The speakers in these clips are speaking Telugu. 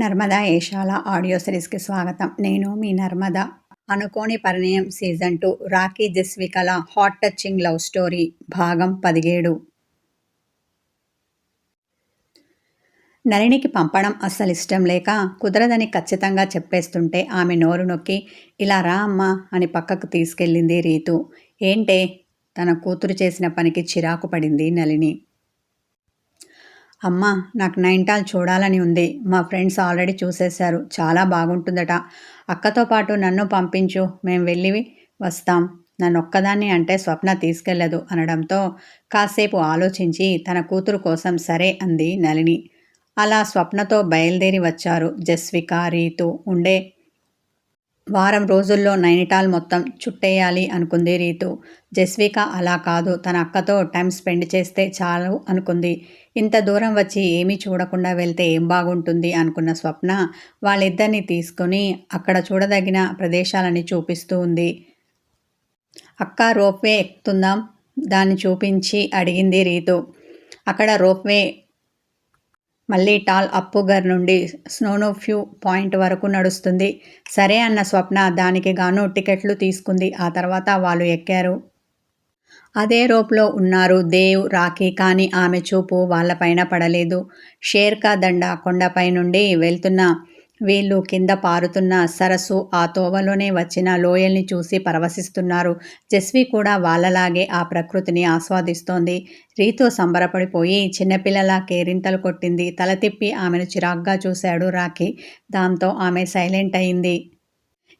నర్మదా ఏషాల ఆడియో సిరీస్కి స్వాగతం. నేను మీ నర్మద. అనుకోని పరిణయం సీజన్ టూ రాఖీ జస్వికల హాట్ టచింగ్ లవ్ స్టోరీ భాగం పదిహేడు. నలినికి పంపడం అస్సలు ఇష్టం లేక కుదరదని ఖచ్చితంగా చెప్పేస్తుంటే ఆమె నోరు నొక్కి ఇలా రా అమ్మా అని పక్కకు తీసుకెళ్ళింది రీతు. ఏంటే? తన కూతురు చేసిన పనికి చిరాకు పడింది నలిని అమ్మా నాకు నైన్టాల్ చూడాలని ఉంది. మా ఫ్రెండ్స్ ఆల్రెడీ చూసేశారు. చాలా బాగుంటుందట. అక్కతో పాటు నన్ను పంపించు. మేము వెళ్ళి వస్తాం. నన్ను ఒక్కదాన్ని అంటే స్వప్న తీసుకెళ్ళదు అనడంతో కాసేపు ఆలోచించి తన కూతురు కోసం సరే అంది నలిని అలా స్వప్నతో బయలుదేరి వచ్చారు జస్విక రీతు ఉండే వారం రోజుల్లో నైనిటాల్ మొత్తం చుట్టేయాలి అనుకుంది రీతు. జస్విక అలా కాదు తన అక్కతో టైం స్పెండ్ చేస్తే చాలు అనుకుంది. ఇంత దూరం వచ్చి ఏమీ చూడకుండా వెళ్తే ఏం బాగుంటుంది అనుకున్న స్వప్న వాళ్ళిద్దరిని తీసుకొని అక్కడ చూడదగిన ప్రదేశాలని చూపిస్తూ ఉంది. అక్క రోప్వే ఎక్కుతుందాం? దాన్ని చూపించి అడిగింది రీతు. అక్కడ రోప్వే మళ్ళీ టాల్ అప్పుగర్ నుండి స్నోనోఫ్యూ పాయింట్ వరకు నడుస్తుంది. సరే అన్న స్వప్న దానికి గాను టికెట్లు తీసుకుంది. ఆ తర్వాత వాళ్ళు ఎక్కారు. అదే రోప్లో ఉన్నారు దేవ్ రాఖీ. కానీ ఆమె చూపు వాళ్ళపైన పడలేదు. షేర్కా దండ కొండపై నుండి వెళ్తున్న వీళ్ళు కింద పారుతున్న సరస్సు ఆ తోవలోనే వచ్చిన లోయల్ని చూసి పరవశిస్తున్నారు. జస్వి కూడా వాళ్ళలాగే ఆ ప్రకృతిని ఆస్వాదిస్తోంది. రీతో సంబరపడిపోయి చిన్నపిల్లలా కేరింతలు కొట్టింది. తల తిప్పి ఆమెను చిరాగ్గా చూశాడు రాఖీ. దాంతో ఆమె సైలెంట్ అయింది.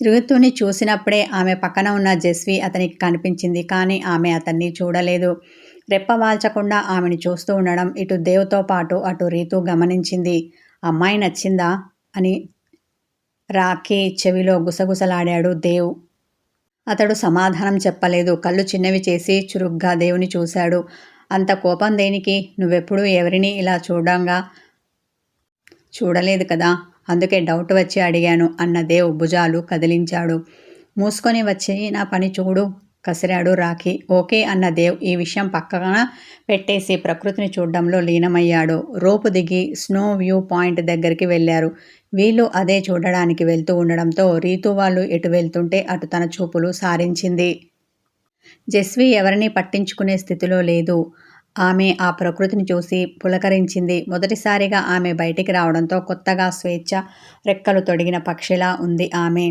రుతుని చూసినప్పుడే ఆమె పక్కన ఉన్న జస్వి అతనికి కనిపించింది కానీ ఆమె అతన్ని చూడలేదు. రెప్పవాల్చకుండా ఆమెను చూస్తూ ఉండడం ఇటు దేవ్తో పాటు అటు రీతు గమనించింది. అమ్మాయి నచ్చిందా? అని రాఖీ చెవిలో గుసగుసలాడాడు దేవ్. అతడు సమాధానం చెప్పలేదు. కళ్ళు చిన్నవి చేసి చురుగ్గా దేవుని చూశాడు. అంత కోపం దేనికి? నువ్వెప్పుడు ఎవరిని ఇలా చూడంగా? చూడలేదు కదా? అందుకే డౌట్ వచ్చి అడిగాను అన్న దేవ్ భుజాలు కదిలించాడు. మూసుకొని వచ్చి నా పని చూడు. కసిరాడు రాఖీ. ఓకే అన్న దేవ్ ఈ విషయం పక్కన పెట్టేసి ప్రకృతిని చూడడంలో లీనమయ్యాడు. రోపు దిగి స్నో వ్యూ పాయింట్ దగ్గరికి వెళ్ళారు. వీళ్ళు అదే చూడడానికి వెళ్తూ ఉండడంతో రీతు వాళ్ళు ఎటు వెళ్తుంటే అటు తన చూపులు సారించింది. జస్వి ఎవరిని పట్టించుకునే స్థితిలో లేదు. ఆమె ఆ ప్రకృతిని చూసి పులకరించింది. మొదటిసారిగా ఆమె బయటికి రావడంతో కొత్తగా స్వేచ్ఛ రెక్కలు తొడిగిన పక్షిలా ఉంది ఆమె.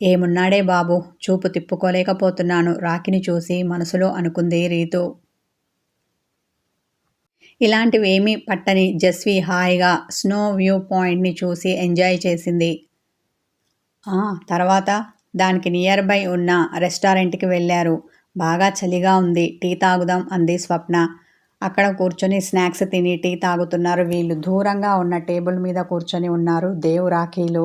ఏమున్నాడే బాబు? చూపు తిప్పుకోలేకపోతున్నాను. రాకిని చూసి మనసులో అనుకుంది రీతు. ఇలాంటివేమీ పట్టని జస్వి హాయిగా స్నో వ్యూ పాయింట్ని చూసి ఎంజాయ్ చేసింది. తర్వాత దానికి నియర్ బై ఉన్న రెస్టారెంట్కి వెళ్ళారు. బాగా చలిగా ఉంది. టీ తాగుదాం అంది స్వప్న. అక్కడ కూర్చొని స్నాక్స్ తిని టీ తాగుతున్నారు వీళ్ళు. దూరంగా ఉన్న టేబుల్ మీద కూర్చొని ఉన్నారు దేవు రాఖీలు.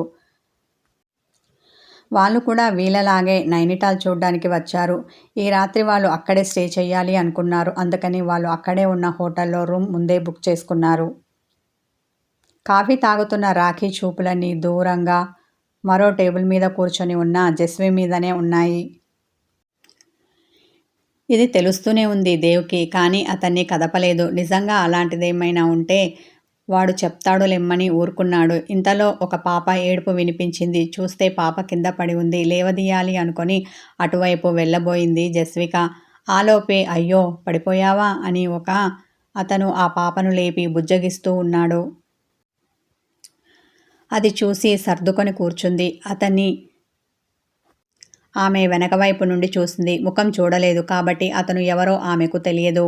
వాళ్ళు కూడా వీళ్ళలాగే నైనిటాల్ చూడడానికి వచ్చారు. ఈ రాత్రి వాళ్ళు అక్కడే స్టే చేయాలి అనుకున్నారు. అందుకని వాళ్ళు అక్కడే ఉన్న హోటల్లో రూమ్ ముందే బుక్ చేసుకున్నారు. కాఫీ తాగుతున్న రాఖీ చూపులన్నీ దూరంగా మరో టేబుల్ మీద కూర్చొని ఉన్న జస్వి మీదనే ఉన్నాయి. ఇది తెలుస్తూనే ఉంది దేవుకి కానీ అతన్ని కదపలేదు. నిజంగా అలాంటిదేమైనా ఉంటే వాడు చెప్తాడు లెమ్మని ఊరుకున్నాడు. ఇంతలో ఒక పాప ఏడుపు వినిపించింది. చూస్తే పాప కింద పడి ఉంది. లేవదీయాలి అనుకొని అటువైపు వెళ్ళబోయింది జస్విక. ఆలోపే అయ్యో పడిపోయావా? అని ఒక అతను ఆ పాపను లేపి బుజ్జగిస్తూ ఉన్నాడు. అది చూసి సర్దుకొని కూర్చుంది. అతన్ని ఆమె వెనకవైపు నుండి చూసింది. ముఖం చూడలేదు కాబట్టి అతను ఎవరో ఆమెకు తెలియదు.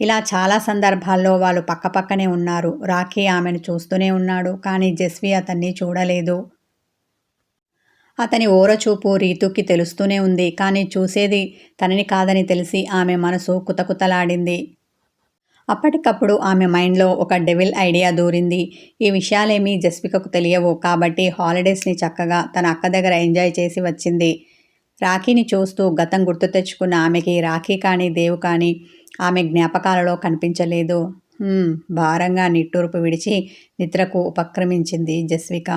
ఇలా చాలా సందర్భాల్లో వాళ్ళు పక్కపక్కనే ఉన్నారు. రాఖీ ఆమెను చూస్తూనే ఉన్నాడు. కానీ జస్వి అతన్ని చూడలేదు. అతని ఓరచూపు రీతుకి తెలుస్తూనే ఉంది. కానీ చూసేది తనని కాదని తెలిసి ఆమె మనసు కుతకుతలాడింది. అప్పటికప్పుడు ఆమె మైండ్లో ఒక డెవిల్ ఐడియా దూరింది. ఈ విషయాలేమీ జస్వికకు తెలియవు. కాబట్టి హాలిడేస్ని చక్కగా తన అక్క దగ్గర ఎంజాయ్ చేసి వచ్చింది. రాఖీని చూస్తూ గతం గుర్తు తెచ్చుకున్న ఆమెకి రాఖీ కానీ దేవు కానీ ఆమె జ్ఞాపకాలలో కనిపించలేదు. భారంగా నిట్టూర్పు విడిచి నిద్రకు ఉపక్రమించింది జస్విక.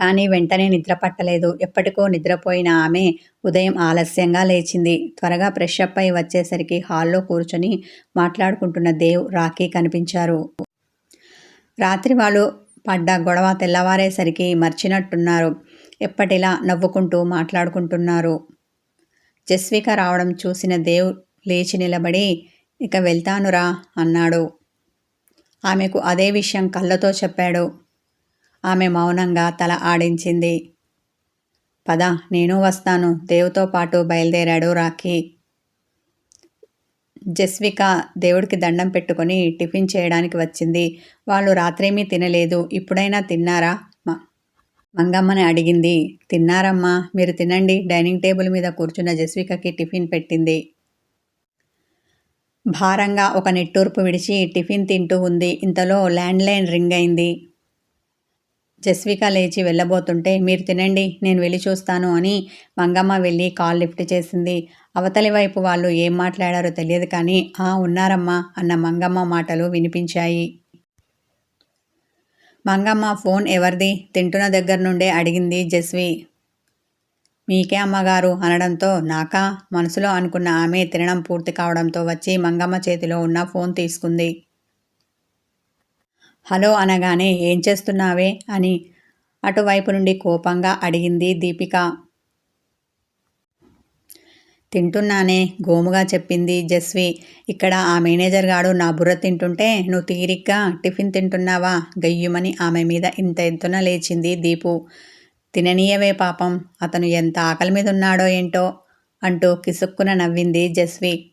కానీ వెంటనే నిద్ర పట్టలేదు. ఎప్పటికో నిద్రపోయిన ఆమె ఉదయం ఆలస్యంగా లేచింది. త్వరగా ఫ్రెష్ అప్ అయి వచ్చేసరికి హాల్లో కూర్చొని మాట్లాడుకుంటున్న దేవ్ రాఖీ కనిపించారు. రాత్రి వాళ్ళు పడ్డ గొడవ తెల్లవారేసరికి మర్చినట్టున్నారు. ఎప్పటిలా నవ్వుకుంటూ మాట్లాడుకుంటున్నారు. జస్విక రావడం చూసిన దేవ్ లేచి నిలబడి ఇక వెళ్తానురా అన్నాడు. ఆమెకు అదే విషయం కళ్ళతో చెప్పాడు. ఆమె మౌనంగా తల ఆడించింది. పద నేను వస్తాను. దేవుతో పాటు బయలుదేరాడు రాఖీ. జస్విక దేవుడికి దండం పెట్టుకొని టిఫిన్ చేయడానికి వచ్చింది. వాళ్ళు రాత్రేమీ తినలేదు. ఇప్పుడైనా తిన్నారా? మంగమ్మని అడిగింది. తిన్నారమ్మా. మీరు తినండి. డైనింగ్ టేబుల్ మీద కూర్చున్న జస్వికకి టిఫిన్ పెట్టింది. భారంగా ఒక నిట్టూర్పు విడిచి టిఫిన్ తింటూ ఉంది. ఇంతలో ల్యాండ్లైన్ రింగ్ అయింది. జస్విక లేచి వెళ్ళబోతుంటే మీరు తినండి నేను వెళ్ళి చూస్తాను అని మంగమ్మ వెళ్ళి కాల్ లిఫ్ట్ చేసింది. అవతలి వైపు వాళ్ళు ఏం మాట్లాడారో తెలియదు కానీ ఆ ఉన్నారమ్మా అన్న మంగమ్మ మాటలు వినిపించాయి. మంగమ్మ ఫోన్ ఎవరిది? తింటున్న దగ్గర నుండే అడిగింది జస్వి. మీకే అమ్మగారు అనడంతో నాకా మనసులో అనుకున్న ఆమె తినడం పూర్తి కావడంతో వచ్చి మంగమ్మ చేతిలో ఉన్న ఫోన్ తీసుకుంది. హలో అనగానే ఏం చేస్తున్నావే అని అటువైపు నుండి కోపంగా అడిగింది దీపిక. తింటున్నానే గోముగా చెప్పింది జస్వి. ఇక్కడ ఆ మేనేజర్ గాడు నా బుర్ర తింటుంటే నువ్వు తీరిగ్గా టిఫిన్ తింటున్నావా గయ్యుమని ఆమె మీద ఇంత ఎత్తున లేచింది దీపు. తిననీయవే పాపం. అతను ఎంత ఆకలి మీద ఉన్నాడో ఏంటో అంటూ కిసుక్కున నవ్వింది జస్వి.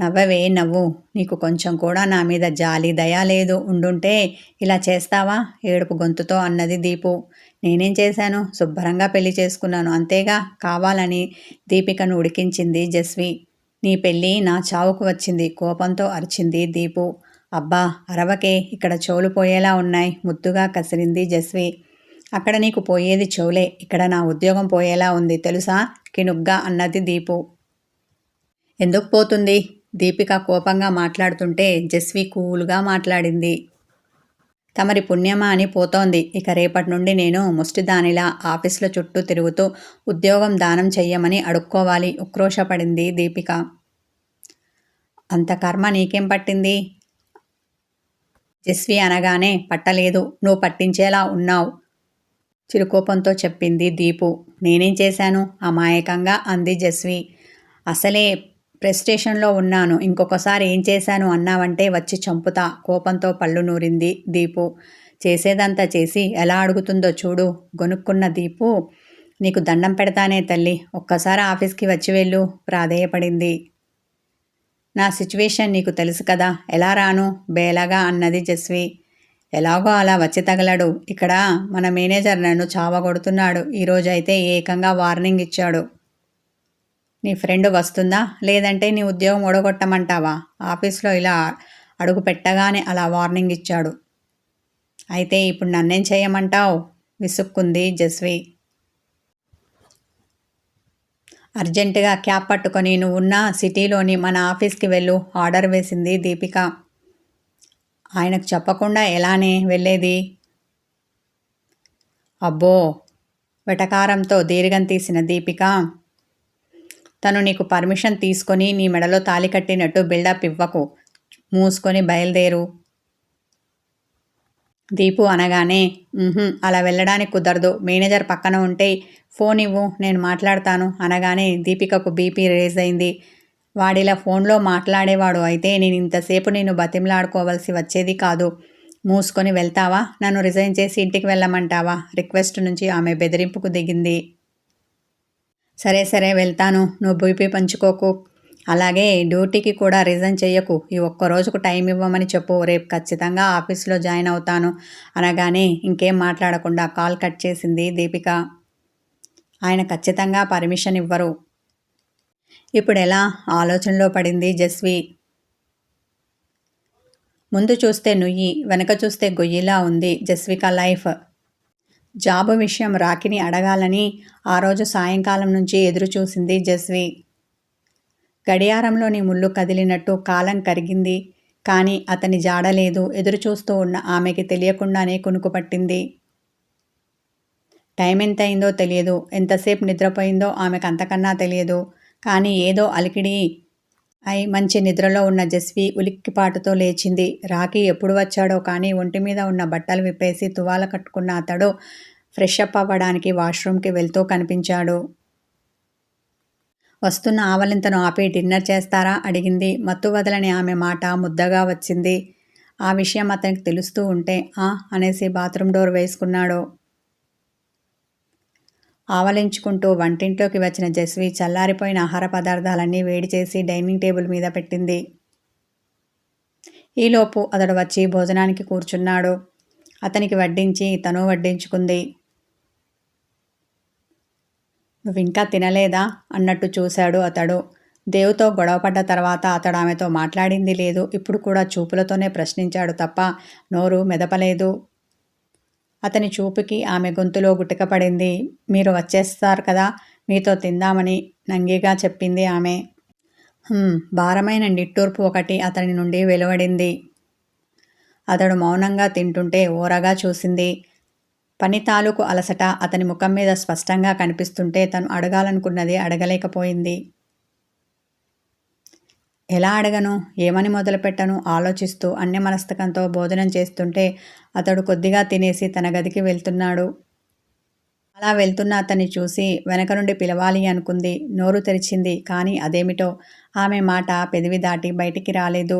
నవ్వవే నవ్వు. నీకు కొంచెం కూడా నా మీద జాలి దయా లేదు. ఉండుంటే ఇలా చేస్తావా? ఏడుపు గొంతుతో అన్నది దీపు. నేనేం చేశాను? శుభ్రంగా పెళ్ళి చేసుకున్నాను. అంతేగా? కావాలని దీపికను ఉడికించింది జస్వి. నీ పెళ్ళి నా చావుకు వచ్చింది. కోపంతో అరిచింది దీపు. అబ్బా అరవకే. ఇక్కడ చోలు పోయేలా ఉన్నాయి. ముద్దుగా కసిరింది జస్వి. అక్కడ నీకు పోయేది చెవులే. ఇక్కడ నా ఉద్యోగం పోయేలా ఉంది తెలుసా? కినుగ్గా అన్నది దీపు. ఎందుకు పోతుంది? దీపిక కోపంగా మాట్లాడుతుంటే జస్వి కూల్గా మాట్లాడింది. తమరి పుణ్యమా అని పోతోంది. ఇక రేపటి నుండి నేను ముష్టిదానిలా ఆఫీసుల చుట్టూ తిరుగుతూ ఉద్యోగం దానం చెయ్యమని అడుక్కోవాలి ఉక్రోషపడింది దీపిక. అంత కర్మ నీకేం పట్టింది? జస్వి అనగానే పట్టలేదు. నువ్వు పట్టించేలా ఉన్నావు. చిరుకోపంతో చెప్పింది దీపు. నేనేం చేశాను? అమాయకంగా అంది జస్వి. అసలే ప్రెస్టేషన్లో ఉన్నాను. ఇంకొకసారి ఏం చేశాను అన్నావంటే వచ్చి చంపుతా. కోపంతో పళ్ళు నూరింది దీపు. చేసేదంతా చేసి ఎలా అడుగుతుందో చూడు. గొనుక్కున్న దీపు నీకు దండం పెడతానే తల్లి. ఒక్కసారి ఆఫీస్కి వచ్చి వెళ్ళు. ప్రాధేయపడింది. నా సిచ్యువేషన్ నీకు తెలుసు కదా. ఎలా రాను? బేలగా అన్నది జస్వి. ఎలాగో అలా వచ్చి తగలడు. ఇక్కడ మన మేనేజర్ నన్ను చావగొడుతున్నాడు ఈరోజైతే ఏకంగా వార్నింగ్ ఇచ్చాడు. నీ ఫ్రెండ్ వస్తుందా? లేదంటే నీ ఉద్యోగం ఓడగొట్టమంటావా ఆఫీస్లో ఇలా అడుగు పెట్టగానే అలా వార్నింగ్ ఇచ్చాడు. అయితే ఇప్పుడు నన్నేం చేయమంటావు? విసుక్కుంది జస్వి. అర్జెంటుగా క్యాప్ పట్టుకొని నువ్వున్న సిటీలోని మన ఆఫీస్కి వెళ్ళు ఆర్డర్ వేసింది దీపిక. ఆయనకు చెప్పకుండా ఎలానే వెళ్ళేది? అబ్బో! వెటకారంతో దీర్ఘం తీసిన దీపిక తను నీకు పర్మిషన్ తీసుకొని నీ మెడలో తాలి కట్టినట్టు బిల్డప్ ఇవ్వకు మూసుకొని బయలుదేరు. దీపు అనగానే అలా వెళ్ళడానికి కుదరదు. మేనేజర్ పక్కన ఉంటే ఫోన్ ఇవ్వు నేను మాట్లాడతాను అనగానే దీపికకు బీపీ రేజ్ అయింది. వాడిలా ఫోన్లో మాట్లాడేవాడు అయితే నేను ఇంతసేపు నేను బతిమలాడుకోవాల్సి వచ్చేది కాదు. మూసుకొని వెళ్తావా? నన్ను రిజైన్ చేసి ఇంటికి వెళ్ళమంటావా? రిక్వెస్ట్ నుంచి ఆమె బెదిరింపుకు దిగింది. సరే సరే వెళ్తాను. నువ్వు బీపీ పంచుకోకు. అలాగే డ్యూటీకి కూడా రిజైన్ చేయకు ఈ ఒక్క రోజుకు టైం ఇవ్వమని చెప్పు. రేపు ఖచ్చితంగా ఆఫీస్లో జాయిన్ అవుతాను. అనగానే ఇంకేం మాట్లాడకుండా కాల్ కట్ చేసింది దీపిక. ఆయన ఖచ్చితంగా పర్మిషన్ ఇవ్వరు. ఇప్పుడు ఎలా ఆలోచనలో పడింది జస్వి. ముందు చూస్తే నుయ్యి వెనక చూస్తే గొయ్యిలా ఉంది జస్విక లైఫ్. జాబు విషయం రాకిని అడగాలని ఆ రోజు సాయంకాలం నుంచి ఎదురుచూసింది జస్వి. గడియారంలోని ముళ్ళు కదిలినట్టు కాలం కరిగింది కానీ అతని జాడలేదు ఎదురుచూస్తూ ఉన్న ఆమెకి తెలియకుండానే కునుకుపట్టింది టైం ఎంత అయిందో తెలియదు ఎంతసేపు నిద్రపోయిందో ఆమెకు అంతకన్నా తెలియదు కానీ ఏదో అలికిడి అయి మంచి నిద్రలో ఉన్న జస్వి ఉలిక్కిపాటుతో లేచింది. రాకీ ఎప్పుడు వచ్చాడో కానీ ఒంటి మీద ఉన్న బట్టలు విప్పేసి తువాల కట్టుకున్న అతడు ఫ్రెష్ అప్ అవ్వడానికి వాష్రూమ్కి వెళ్తూ కనిపించాడు. వస్తున్న ఆవలింతను ఆపి డిన్నర్ చేస్తారా? అడిగింది. మత్తు వదలని ఆమె మాట ముద్దగా వచ్చింది. ఆ విషయం అతనికి తెలుస్తూ ఉంటే ఆ అనేసి బాత్రూమ్ డోర్ వేసుకున్నాడు. ఆవలించుకుంటూ వంటింట్లోకి వచ్చిన జస్వి చల్లారిపోయిన ఆహార పదార్థాలన్నీ వేడి చేసి డైనింగ్ టేబుల్ మీద పెట్టింది. ఈలోపు అతడు వచ్చి భోజనానికి కూర్చున్నాడు. అతనికి వడ్డించి తను వడ్డించుకుంది. నువ్వు ఇంకా తినలేదా? అన్నట్టు చూశాడు అతడు. దేవుతో గొడవపడ్డ తర్వాత అతడు ఆమెతో మాట్లాడింది లేదు. ఇప్పుడు కూడా చూపులతోనే ప్రశ్నించాడు తప్ప నోరు మెదపలేదు. అతని చూపుకి ఆమె గొంతులో గుటకపడింది మీరు వచ్చేస్తారు కదా మీతో తిందామని నంగిగా చెప్పింది ఆమె. భారమైన నిట్టూర్పు ఒకటి అతని నుండి వెలువడింది. అతడు మౌనంగా తింటుంటే ఓరగా చూసింది. పని తాలూకు అలసట అతని ముఖం మీద స్పష్టంగా కనిపిస్తుంటే తను అడగాలనుకున్నది అడగలేకపోయింది. ఎలా అడగను? ఏమని మొదలుపెట్టను? ఆలోచిస్తూ అన్యమనస్తకంతో భోజనం చేస్తుంటే అతడు కొద్దిగా తినేసి తన గదికి వెళ్తున్నాడు. అలా వెళ్తున్న అతన్ని చూసి వెనక నుండి పిలవాలి అనుకుంది. నోరు తెరిచింది. కానీ అదేమిటో? ఆమె మాట పెదివి దాటి బయటికి రాలేదు.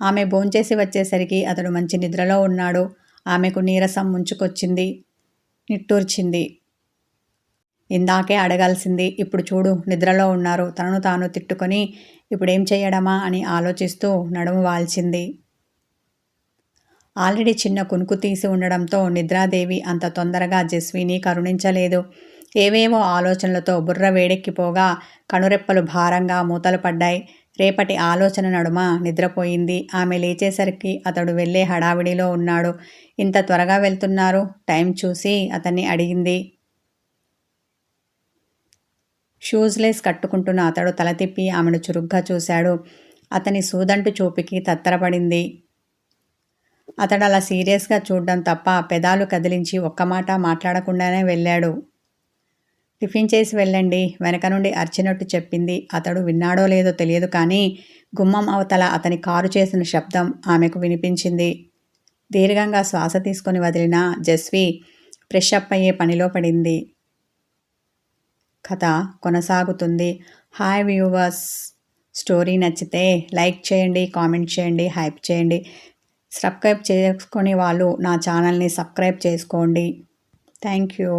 ఆమె భోంచేసి వచ్చేసరికి అతడు మంచి నిద్రలో ఉన్నాడు. ఆమెకు నీరసం ముంచుకొచ్చింది. నిట్టూర్చింది. ఇందాకే అడగాల్సింది ఇప్పుడు చూడు నిద్రలో ఉన్నారు. తనను తాను తిట్టుకొని ఇప్పుడేం చేయడమా? అని ఆలోచిస్తూ నడుము వాల్చింది. ఆల్రెడీ చిన్న కునుకు తీసి ఉండడంతో నిద్రాదేవి అంత తొందరగా జస్విని కరుణించలేదు. ఏవేవో ఆలోచనలతో బుర్ర వేడెక్కిపోగా కనురెప్పలు భారంగా మూతలు పడ్డాయి. రేపటి ఆలోచన నడుమ నిద్రపోయింది. ఆమె లేచేసరికి అతడు వెళ్ళే హడావిడిలో ఉన్నాడు. ఇంత త్వరగా వెళ్తున్నారు? టైం చూసి అతన్ని అడిగింది. షూజ్లెస్ కట్టుకుంటున్న అతడు తల తిప్పి ఆమెను చురుగ్గా చూశాడు. అతని సూదంటు చూపికి తత్తరపడింది. అతడు అలా సీరియస్గా చూడడం తప్ప పెదాలు కదిలించి ఒక్క మాట మాట్లాడకుండానే వెళ్ళాడు. టిఫిన్ చేసి వెళ్ళండి వెనక నుండి అర్చినట్టు చెప్పింది. అతడు విన్నాడో లేదో తెలియదు కానీ గుమ్మం అవతల అతని కారు చేసిన శబ్దం ఆమెకు వినిపించింది. దీర్ఘంగా శ్వాస తీసుకొని వదిలిన జస్వి ఫ్రెష్ అప్ అయ్యే పనిలో పడింది. కథ కొనసాగుతుంది. హాయ్ వ్యూవర్స్ స్టోరీ నచ్చితే లైక్ చేయండి కామెంట్ చేయండి హైప్ చేయండి. సబ్స్క్రైబ్ చేసుకునే వాళ్ళు నా ఛానల్ని సబ్స్క్రైబ్ చేసుకోండి. Thank you